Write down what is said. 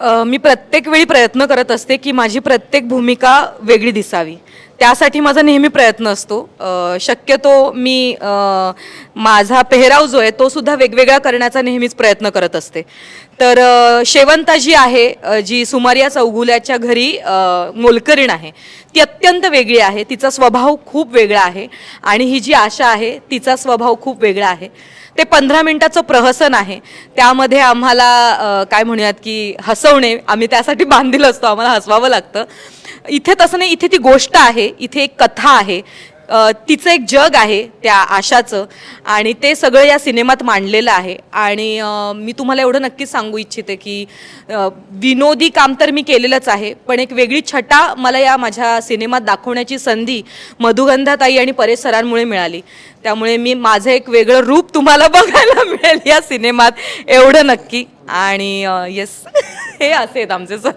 मी प्रत्येक वेळी प्रयत्न करत असते की माझी प्रत्येक भूमिका वेगळी दिसावी. त्यासाठी माझा नेहमी प्रयत्न असतो. शक्यतो मी माझा पेहराव जो आहे तो सुद्धा वेगवेगळा करण्याचा नेहमीच प्रयत्न करत असते. तर शेवंता जी आहे जी सुमारिया चौगुल्याच्या घरी मोलकरीण आहे ती अत्यंत वेगळी आहे. तिचा स्वभाव खूप वेगळा आहे आणि ही जी आशा आहे तिचा स्वभाव खूप वेगळा आहे. ते पंधरा मिनिटाचं प्रहसन आहे. त्यामध्ये आम्हाला काय म्हणूयात की हसवणे आम्ही त्यासाठी बांधील असतो आम्हाला हसवावं लागतं. इथे तसं नाही इथे ती गोष्ट आहे इथे एक कथा आहे. तिचं एक जग आहे त्या आशाचं आणि ते सगळं या सिनेमात मांडलेलं आहे. आणि मी तुम्हाला एवढं नक्कीच सांगू इच्छिते की विनोदी काम तर मी केलेलंच आहे पण एक वेगळी छटा मला या माझ्या सिनेमात दाखवण्याची संधी मधुगंधाताई आणि परेश सरांमुळे मिळाली. त्यामुळे मी माझं एक वेगळं रूप तुम्हाला बघायला मिळेल या सिनेमात एवढं नक्की. आणि येस हे असे आहेत आमचे सर.